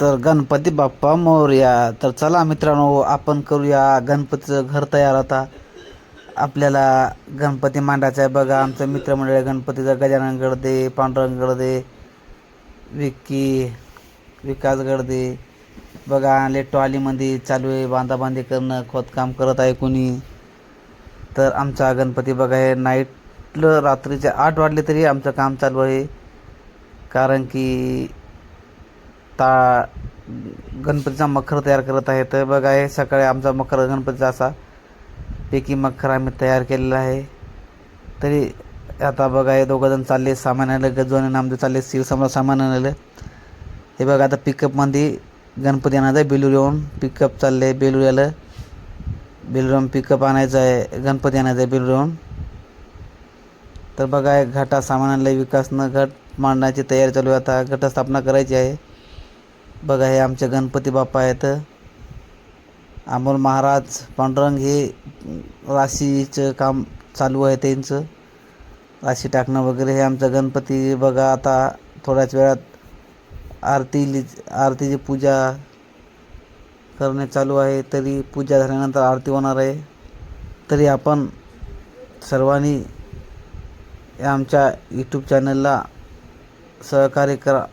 तर गणपती बाप्पा मोरया. तर चला मित्रांनो आपण करूया गणपतीचं घर तयार आता. आपल्याला गणपती मांडायचा आहे. बघा आमचं मित्रमंडळ गणपतीचं गजानन गडदे पांडुरंग गडदे विक्की विकास गडदे. बघा लेटवालीमध्ये चालू आहे बांधाबांधी करणं खोदकाम करत आहे कोणी. तर आमचा गणपती बघा हे नाईटलं रात्रीचे आठ वाजले तरी आमचं काम चालू आहे. कारण की ता गणपतीचा मखर तयार करत आहे. तर बघा हे सकाळी आमचा मखर गणपतीचा असा पैकी मखर आम्ही तयार केलेला आहे. तरी आता बघा हे दोघंजण चालले सामान आलं गजवान आणि चालले शिवसमोर सामान आणलं हे बघा आता पिकअपमध्ये गणपती आणायचं आहे बेलूर येऊन पिकअप चालले बेलूर आलं बेलूर पिकअप आणायचं आहे गणपती आणायचं आहे बेलूर येऊन. तर बघा घाटा सामान आणलं विकासनं घट मांडण्याची तयारी चालू आहे. आता घटस्थापना करायची आहे. बघा हे आमचे गणपती बाप्पा आहेत. अमोल महाराज पांडुरंग हे राशीचं काम चालू आहे त्यांचं. राशी टाकणं वगैरे हे आमचं गणपती बघा आता थोड्याच वेळात आरती आरतीची पूजा करणे चालू आहे. तरी पूजा झाल्यानंतर आरती होणार आहे. तरी आपण सर्वांनी या आमच्या यूट्यूब चॅनलला सहकार्य करा